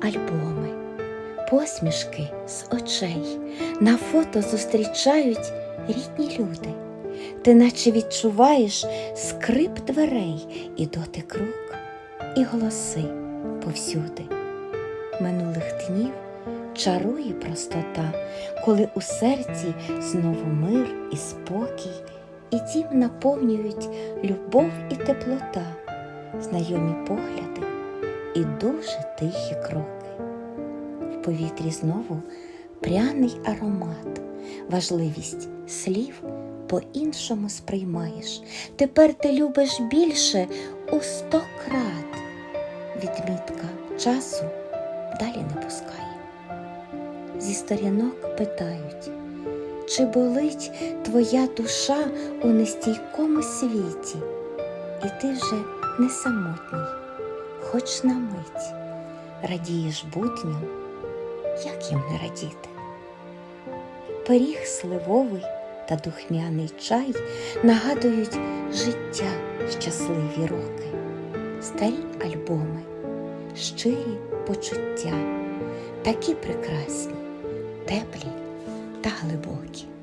альбоми, посмішки з очей, на фото зустрічають рідні люди. Ти наче відчуваєш скрип дверей і дотик рук, і голоси повсюди. Минулих днів чарує простота, коли у серці знову мир і спокій, і дім наповнюють любов і теплота, знайомі погляди і дуже тихі кроки. В повітрі знову пряний аромат, важливість слів по-іншому сприймаєш. Тепер ти любиш більше у сто крат. Відмітка часу далі не пускає. Зі сторінок питають, чи болить твоя душа у нестійкому світі, і ти вже не самотній, хоч на мить радієш будням, як їм не радіти. Пиріг сливовий та духмяний чай нагадують життя щасливі роки, старі альбоми, щирі почуття, такі прекрасні, теплі та глибокі.